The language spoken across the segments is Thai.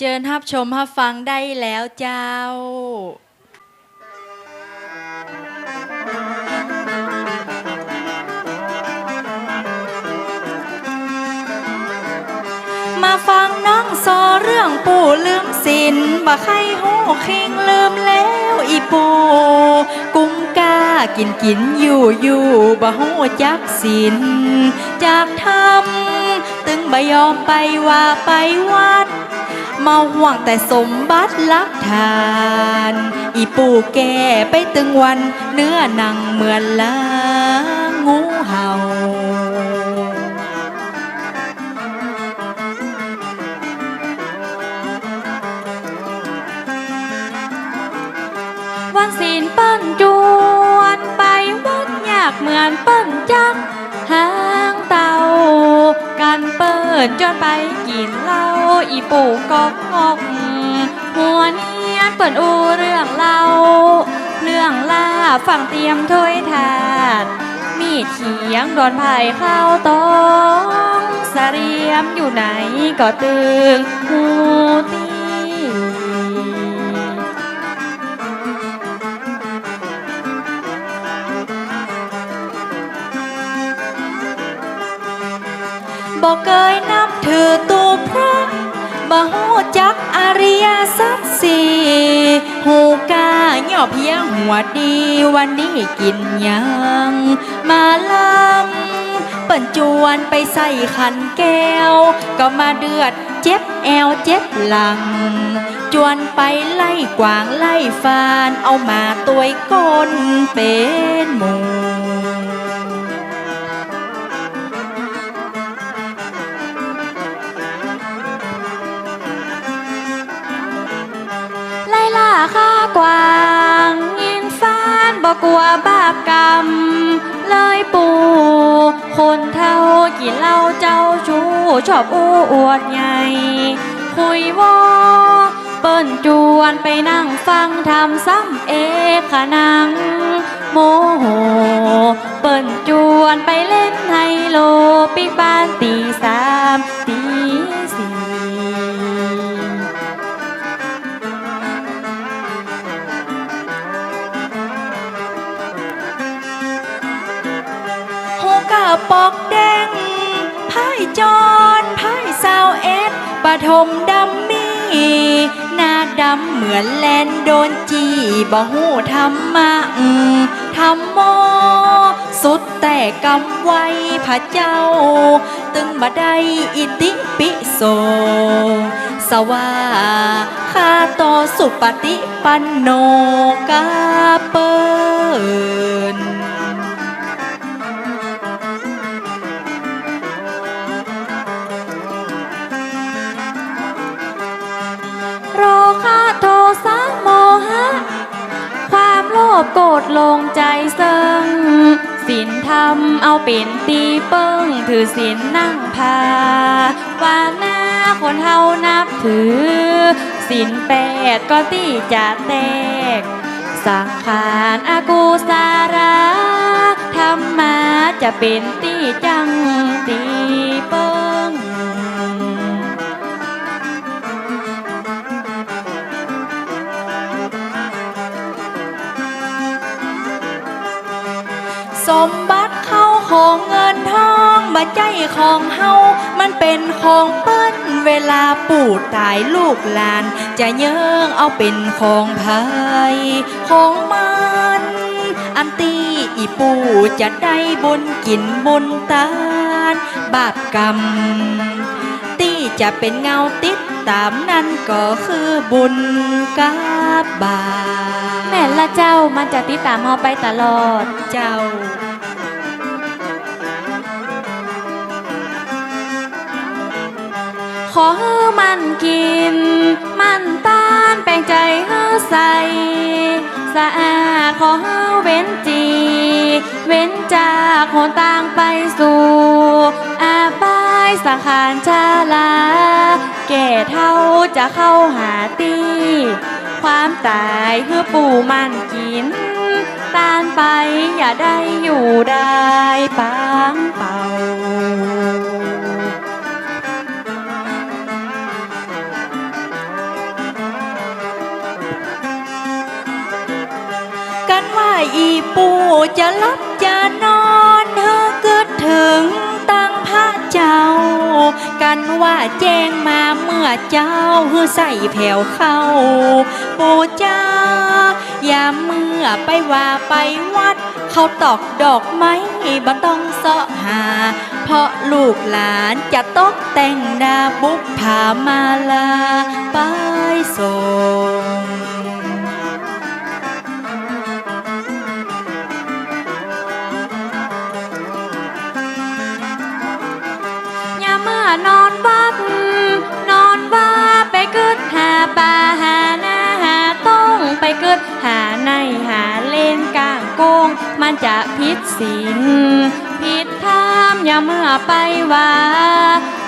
เจิญรับชมรับฟังได้แล้วเจ้า มาฟังน้องซอเรื่องปู่ลืมสินบ่ใครหูคิงลืมแล้วอีปู่กุ้งกากินกินอยู่อยู่บ่หูจักสินจากทำตึงบ่ยอมไปว่าไปวัด มาห่วงแต่สมบัติลักทาน อีปู่แก่ไปตึงวัน เนื้อหนังเหมือนล้างูเห่าวันศีลเปิ้นจวนไปวัดยากเหมือนเปิ้นจักหางเตาการเปิดจนไปกิน อีปู่กอกงอกหัวเนียนเปิ่นอูเรื่องเล่าเรื่องล่าฝั่งเตรียมถ้วยถาด มีเถียงโดนไผ่ข้าวตองเสรียมอยู่ไหนก็ตึงหูตีบอกเคยนับถือตูพระ บ่หูจักอริยสัจสี่หูกาหย่อเพียงหัวดีวันนี้กินยัง มาลำเปิ่นจวนไปใส่ขันแก้ว ก็มาเดือดเจ็บแอวเจ็บหลัง จวนไปไล่กวางไล่ฟาน เอามาตัวยก้นเป็นหมู ข้ากวางยินฟ้านบอกกลัวบาปกรรม เลยปู่ คนเท่ากินเหล้าเจ้าชู้ชอบอู้อวดใหญ่คุยวอเปิ้นจวนไปนั่งฟังทำซ้ำเอขนัง โมโห เปิ้นจวนไปเล่นไฮโลปิกบ้านตีสาม ปอกแดงไพ่จอนไพ่สาวเอ็ดปฐมดำมีหน้าดำเหมือนแลนโดนจีบ่หูธรรมะธรรมโม สุดแต่กำไว้พระเจ้า ตึงบ่ได้อิติปิโสสว่าคาโตสุปฏิปันโนกาเปิ นโรคาโทสะโมหะ ความโลภโกรธลงใจเซิงศีลธรรมเอาเป็นตีเปิ้ง ถือศีลนั่งพาวาหน้าคนเฮานับถือศีลแปดก็ตีจะแตก สังขารอากูสาราธรรมาจะเป็นตีจังตีเปิ้ง บ่ใจของเฮา มันเป็นของเปิ้นเวลาปู่ตายลูกหลาน จะเยิงเอาเป็นของภายของมันอันตีอีปู่จะได้บุญกินบุญตานบาปกรรมตีจะเป็นเงาติดตามนั่นก็คือบุญกับบาปแม่นละเจ้ามันจะติดตามเฮาไปตลอดเจ้า ขอให้มันกิน มันต้านแปลงใจให้ใสสะอาดขอให้เว้นจี เว้นจากโหนต่างไปสู่อาบายสังขารชาลา แก่เท่าจะเข้าหาตี ความตายเพื่อปู่มันกินตานไปอย่าได้อยู่ได้ปังเป่า ปู่จะลับจะนอนเธอเกิดถึงตั้งพระเจ้า กันว่าแจ้งมาเมื่อเจ้าเฮือใส่แผ่วเข้า ปู่จ้า อย่าเมื่อไปว่าไปวัด เขาตอกดอกไม้บ่ต้องเสาะหา เพราะลูกหลานจะตกแต่งดาบุกผามาลาไป ศีลผิดธรรมอย่าเมื่อไปว่า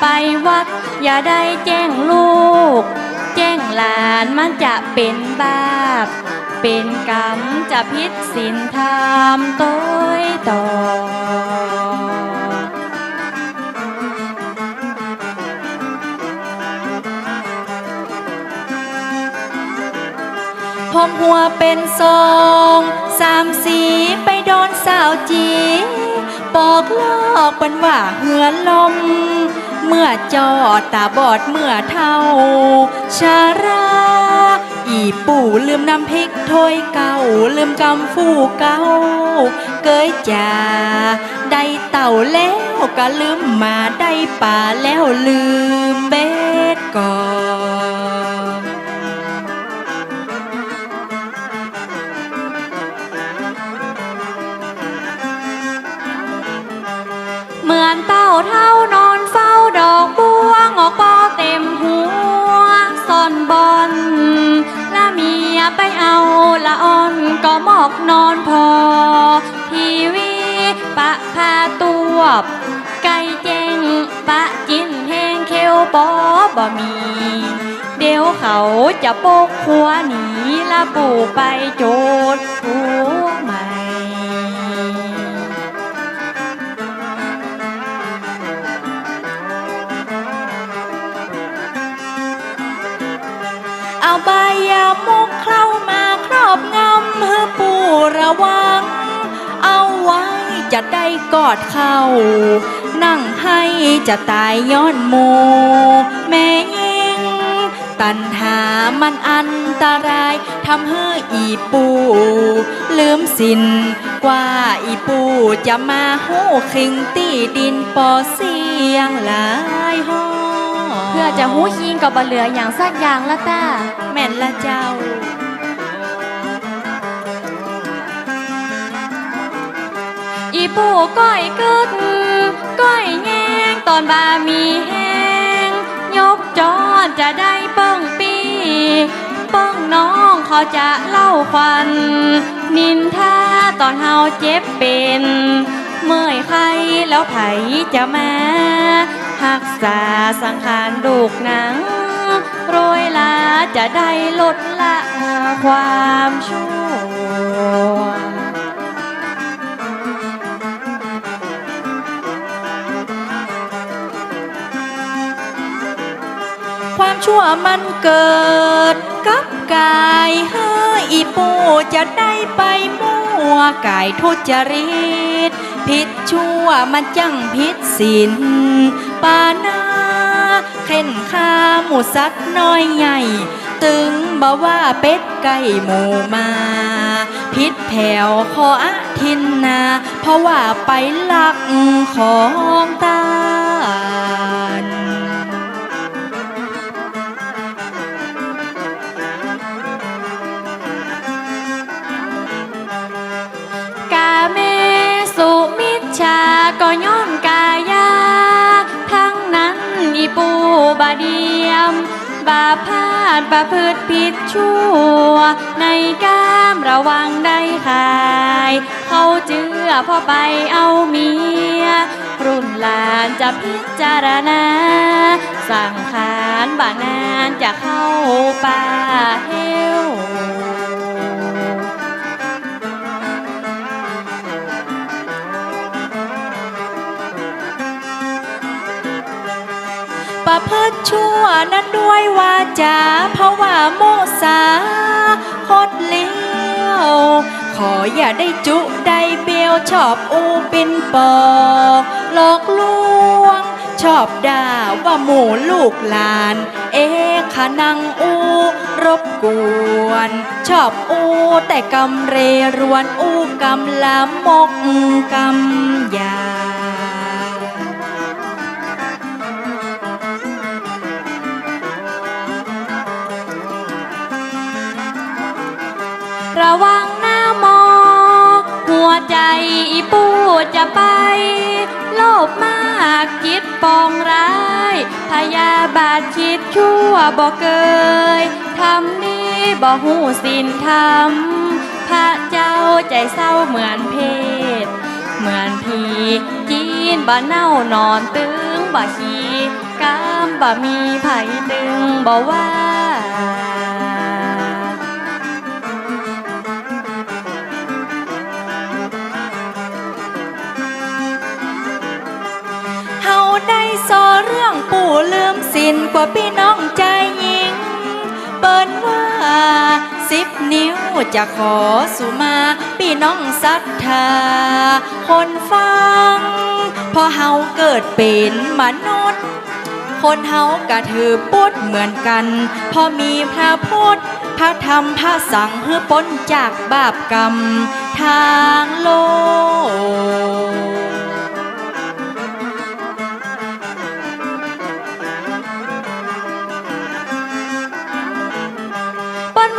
ไปวัดอย่าได้แจ้งลูก แจ้งหลานมันจะเป็นบาป เป็นกรรมจะพิษศีลธรรมต้อยต่อพอมหัวเป็นทรง สามสีไปโดนสาวจีปอกลอกเป็นว่าเหือลม เมื่อจอดตาบอดเมื่อเท่า ชารา อีปู่ลืมน้ำพริกถ้วยเก่า ลืมกำฟูเก่า เกยจ่าได้เต่าแล้วก็ลืมมาได้ป่าแล้วลืมเบ็ดก่อน เหมือนเต้าเท่านอนเฝ้าดอกบัวงอกปอเต็มหัวซ่อนบอลละเมียไปเอาละอ่อนก็หมอกนอนพอ ทีวีปะพาตัวไก่เจงปะจินแห้งเคียวปอบ่มี เดี๋ยวเขาจะโปกหัวหนีละปู่ไปโจดหัว เอาใบยามุกเข้ามาครอบงำเพื่อปูระวัง เอาไว้จะได้กอดเข้า นั่งให้จะตายย้อนโมแม่ยิงตันหามันอันตรายทำให้อีปู ลืมสินกว่าอีปูจะมาหูคิงตีดินปอเสียงหลายห้อเพื่อจะหู้คิงกับบเหลืออย่างสักอย่างละต้าแม่ ละเจ้าอีปู่ก้อยกึดก้อยแงงตอนบามีแห้งยกจอนจะได้เปิ้งปีเปิ้งน้องเขาจะเล่าควันนินท่าตอนเฮาเจ็บเป็น เมื่อยใครแล้วไผจะมาหักษาสังขารลูกหนัง โรยลาจะได้ลดละความชั่วความชั่วมันเกิดกับกายเฮ้ยอีปูจะได้ไปมั่วกายทุจริตผิดชั่วมันจังผิดศีลปานานา มูสักน้อยใหญ่ ตึงบอกว่าเป็ดไก่หมูมาพิษแผ่วขออาทินนา เพราะว่าไปลักของตาลกาเมสุมิชาก็ย้อนกาย บาพาดบาพืชผิดชั่ว ในกามระวังได้ขาย เขาเจือพ่อไปเอาเมียรุ่นหลานจะพิจารณา สั่งขานบานานจะเข้าป่าเฮว วนั้นด้วยวาจาเพราะว่าโมสาคดเลี้ยว ขออย่าได้จุได้เบียวชอบอูปินปอกหลอกลวง ชอบด่าว่าหมู่ลูกหลาน เอ๊ะขานังอูรบกวน ชอบอูแต่กำเรรวนอูกำลามกกำยา ระวังหน้ามอ หัวใจอีปูจะไป โลภมากคิดปองร้าย พยาบาทคิดชั่วบ่เกยทำนี้บ่หูสินธรรมพระเจ้าใจเศร้าเหมือนเพศ เหมือนผีจีนบ่เน่านอนตึงบ่ขีกามบ่มีไผ่ตึงบ่ว่าินกว่าพี่น้องใจยิง เปิ้นว่าสิบนิ้วจะขอสุมาพี่น้องศรัทธา คนฟัง พอเฮาเกิดเป็นมนุษย์ คนเฮากะถือปุดเหมือนกัน พอมีพระพุทธพระธรรมพระสังฆ์ให้พ้นจากบาปกรรมทางโลก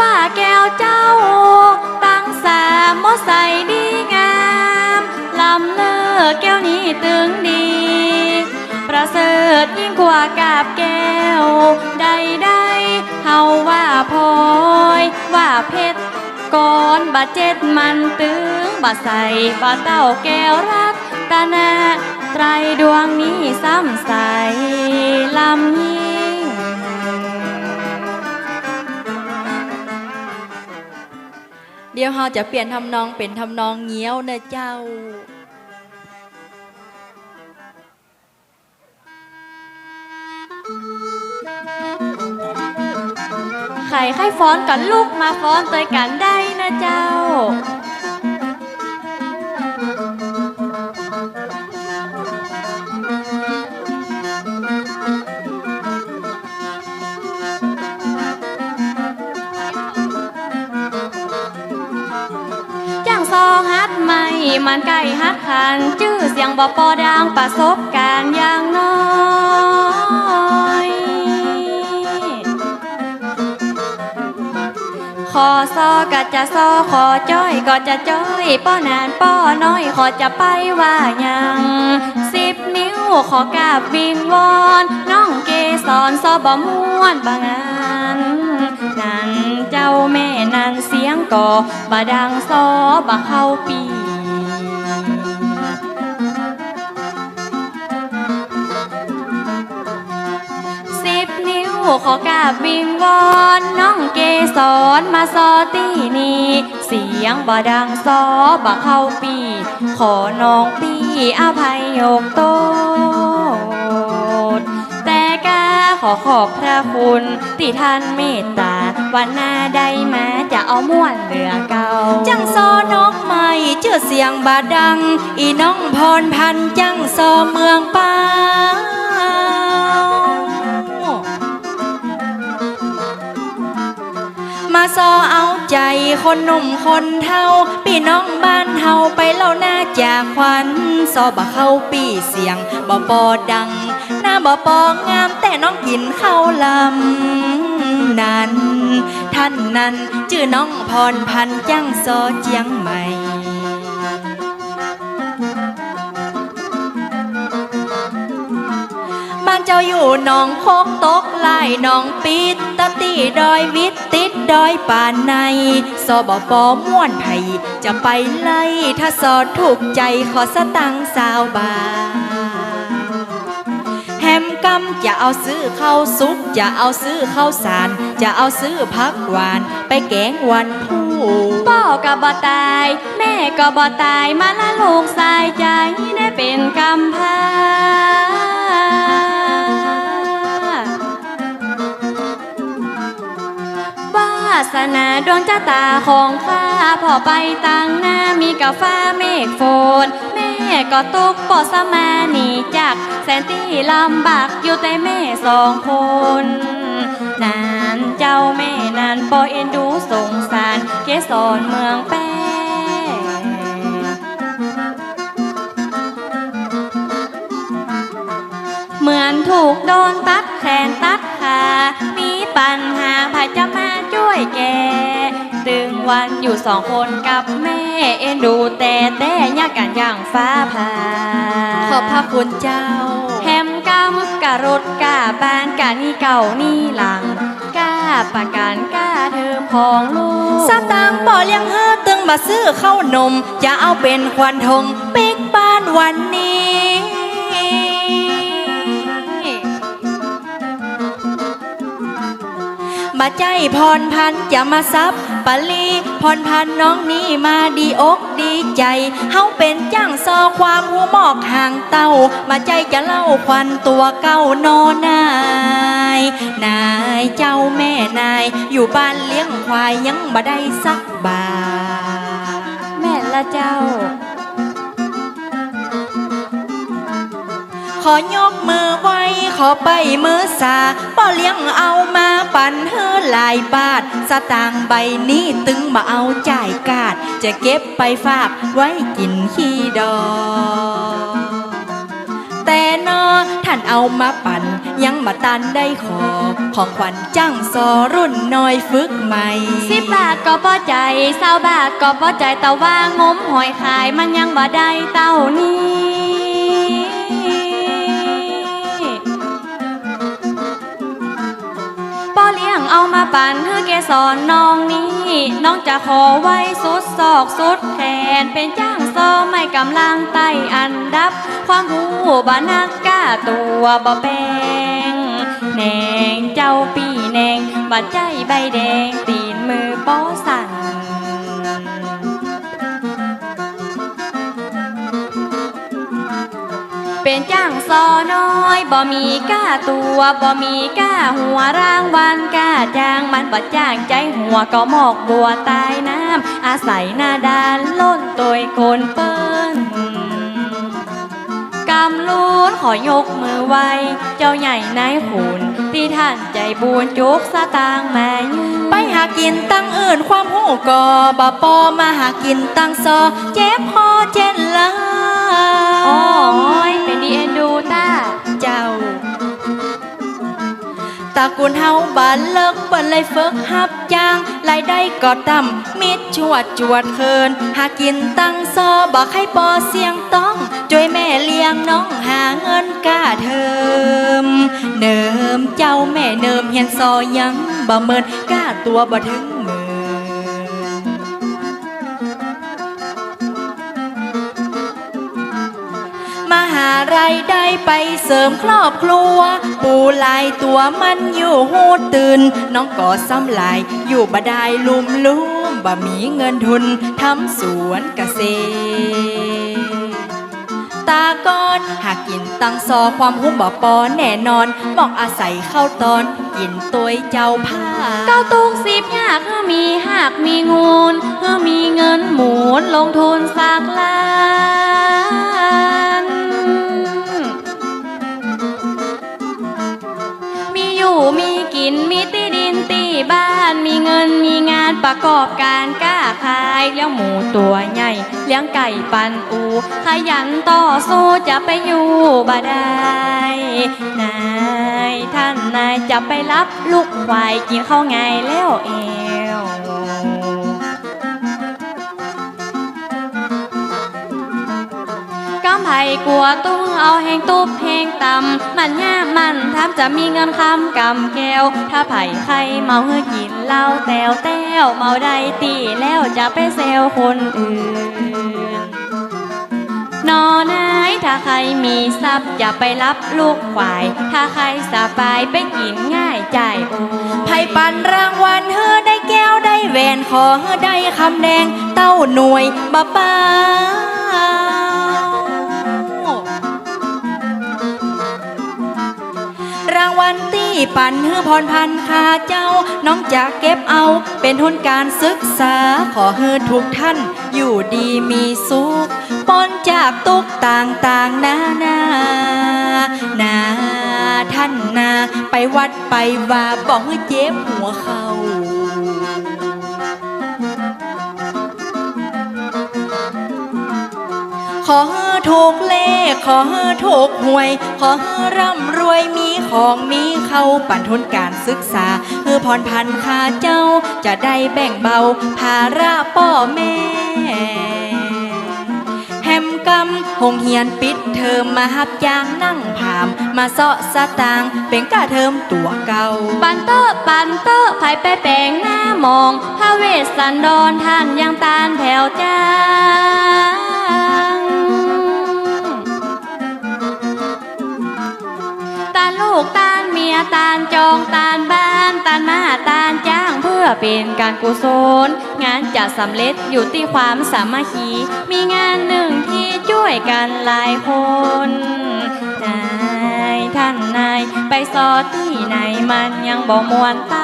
ว่าแก้วเจ้า ตั้งสามมอใส่ดีงามลำเลอแก้วนี้ตึงดี ประเสริฐยิ่งกว่ากาบแก้ว ใดใดๆเฮาว่าพลอยว่าเพชรก่อนบาเจ็ดมันตึงบาใส่บาเต้าแก้วรักตานาไตรดวงนี้ซ้ำใสลำยิ่ เดี๋ยวเราจะเปลี่ยนทำนองเป็นทำนองเงี้ยวนะเจ้าใครใครฟ้อนกันลูกมาฟ้อนตัวกันได้นะเจ้า ม่มันไก่ฮัดคันชื่อเสียงบอปอดังประสบการณ์อย่างน้อยขอซอก็จะซอขอจ้อยก็จะจ้อยป้อนานป้อน้อยขอจะไปว่ายังสิบนิ้วขอกาบวิงวอนน้องเกสรซอบอม่วนบางานนั่นเจ้าแม่นั่นเสียงก่อบาดังซอบาเข้าปี ขอกาบวิงวอนน้องเกสรมาซอตีนีเสียงบ่ดังซอบะเข้าปี ขอน้องปีอภัยยกโตษแต่กาขอขอบพระคุณที่ท่านเมตตา วันหน้าได้มาจะเอาม่วนเหลือเก่า จังซอน้องใหม่เชื่อเสียงบาดัง อีน้องพรพันจังซอเมืองป้า มาซอเอาใจคนหนุ่มคนเท่าพี่น้องบ้านเฮาไปเล่าหน้าจากควันซอบะเข้าปีเสียงบ่ปอดัง หน้าบ่ปองามแต่น้องกินข้าวลำนั้น ท่านนั้นชื่อน้องพรพันจังซอเจียงใหม่ เจ้าอยู่หนองโคกตกลายหนองปิดตะตีดอยวิตติดดอยป่านในสบปม่วนไผจะไปไล่ถ้าสอดถูกใจขอสตังสาวบาแฮมกำจะเอาซื้อข้าวซุปจะเอาซื้อข้าวสาร จะเอาซื้อพักหวาน ไปแกงวันผู้พ่อก็บ่ตาย แม่ก็บ่ตายมาละลูกสายใจได้เป็นกำพร้า สนาดวงจ้าตาของข้าพอไปตั้งหน้ามีกาฟ้าเมฆฝนแม่ก็ตกปอสมาหนีจากแสนที่ลำบากอยู่แต่แม่สองคนนานเจ้าแม่นานปอเอ็นดูสงสาร เกสรเมืองแป้เหมือนถูกโดนตัดแขนตัดขา มีปัญหาพายจะมา ช่วยแกตึงวันอยู่สองคนกับแม่ เอ็นดูแต่แต่ยากกันอย่างฟ้าผ่าขอบพระคุณเจ้า แฮมกำกะรถกะบ้านกะนี่เก่านี่หลังกะประกันกะเทอมของลูกสตางค์บ่เลี้ยงเฮอตึงมาซื้อข้าวนม จะเอาเป็นควันทงปิกบ้านวันนี้ มาใจพรพันจะมาซับปะลีพรพันน้องนี้มาดีอกดีใจ เฮาเป็นจ้างซอความหูหมอกห่างเต้า มาใจจะเล่าควันตัวเก้านอนาย นายเจ้าแม่นาย อยู่บ้านเลี้ยงควายยังบ่ได้สักบาทแม่ละเจ้า ขอยกมือไว้ ขอไปมือสาป้อเลี้ยงเอามาปั่นเฮอหลายบาท สตางค์ใบนี้ตึงมาเอาจ่ายกาด จะเก็บไปฝากไว้กินขี้ดอกแต่นอท่านเอามาปั่นยังมาตันได้ขอ ของขวัญจ้างซอรุ่นน้อยฝึกใหม่สิบบาทก็พอใจเศร้าบาทก็พอใจแต่ว่างมหอยขายมันยังบ่ได้เต้านี้ เอามาปั่นเธอแกสอนน้องนี้ น้องจะขอไว้สุดศอกสุดแขนเป็นจ้างซอไม่กำลังไตอันดับ ความหูบานักกล้าตัวบ่แปงแหนงเจ้าปีแหนงบาดใจใบแดงตีนมือป้อสั่น เป็นจ้างซอน้อยบ่มีก้าตัวบ่มีก้าหัวร่างวันก้าจ้างมันบ่จ้างใจหัวก็หมอกบัวตายน้ำอาศัยหน้าดานล้นตัวคนเปิ้นกำลูนขอยกมือไว้ เจ้าใหญ่นายขุนที่ท่านใจบุญจุกสตางค์มายืนไปหากินตั้งอื่นความหูกอบาปอมาหากินตั้งซอเจ็บพอเจนละโอ้ กุลเฮาบานเลิกเปิ้นเลยฟกฮับจางรายได้ก็ต่ำมิดชวดจวดเคิน หากินตั้งซอบอกให้ปอเสียงต้องช่วยแม่เลี้ยงน้องหาเงินกล้าเทิมเนิมเจ้าแม่เนิมเฮียนซอยังบ่เมินกล้าตัวบ่ถึง มาหารายได้ไปเสริมครอบครัว ปูลายตัวมันอยู่หูตื่น น้องก็ซ้ำหลายอยู่บ่ได้ลุมลุ่มบ่มีเงินทุนทำสวนเกษตรตากอน หากกินตังซอความหุ้มบ่ปอแน่นอนบอกอาศัยเข้าตอน กินตัวเจ้าผ้าเก้าตุกสิบยากเฮมีหากมีงูนเพื่อมีเงินหมุนลงทุนสักล้า อยู่มีกินมีที่ดินตีบ้านมีเงินมีงานประกอบการกล้าขายเลี้ยงหมูตัวใหญ่เลี้ยงไก่ปันอูขยันต่อสู้จะไปอยู่บ่ได้นายท่านนายจะไปรับลูกควายกินข้าวไงแล้วเอง กลัวตุ้งเอาแหงตุบแหงตำมันย่ามันทำจะมีเงินคำกำแก้ว ถ้าไผ่ใครเมาเฮือกินเหล้าแต้วแต้วเมาได้ตีแล้วจะไปเซลคนอื่นนอนายถ้าใครมีทรัพย์อย่าไปรับลูกควาย ถ้าใครสบายไปกินง่ายใจโอไพ่ปันรางวัลเฮอได้แก้วได้แหวนขอเฮอได้คำแดงเต้าหน่วยบะเป้าางวันตีปันเฮือพรพันธ์ข้าเจ้า น้องจะเก็บเอา เป็นทุนการศึกษา ขอเฮือทุกท่าน อยู่ดีมีสุขปนจากตุกต่างๆนานานาท่านนา ไปวัดไปว่าบอกให้เจ็บหัวเขาขอให้ถูกเลข ขอให้ถูกหวย ขอให้ร่ำรวยมี ของมีเข้าปันทุนการศึกษาเพื่อพรพันธ์ข้าเจ้าจะได้แบ่งเบาภาระพ่อแม่แฮมกำหงเฮียนปิดเทอมมาหับยางนั่งผาม มาเสาะสตางเป็นกาเทอมตัวเก่า ปันเตอร์ปันเตอร์ไผไปแปงหน้ามองพระเวสสันดรท่านยังตานแผ่วจ้าานลูกตานเมียตานจองตานบ้านตานมาตานจ้างเพื่อเป็นการกุศลงานจะสำเร็จอยู่ที่ความสามัคคี มีงานหนึ่งที่ช่วยกันหลายคนนายท่านนายไปสอดที่ไหนมันยังบ่มวนตา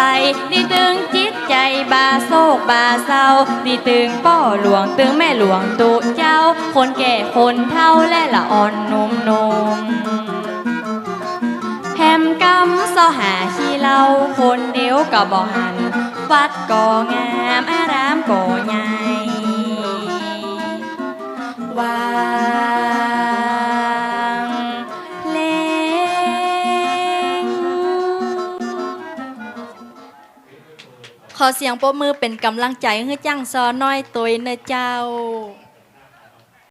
ใสดีตึงจิตใจบาโศกบาเศร้าดีตึงป้อหลวงตึงแม่หลวงตุเจ้า คนแก่คนเท่าและละอ่อนหนุ่มนมแฮมกำเสาหาขี้เล่าคนเดียวก็บ่หัน วัดก่องามอารามก่อให ขอเสียงปรบมือเป็นกำลังใจให้จ้างซอน้อยตัวเนอเจ้า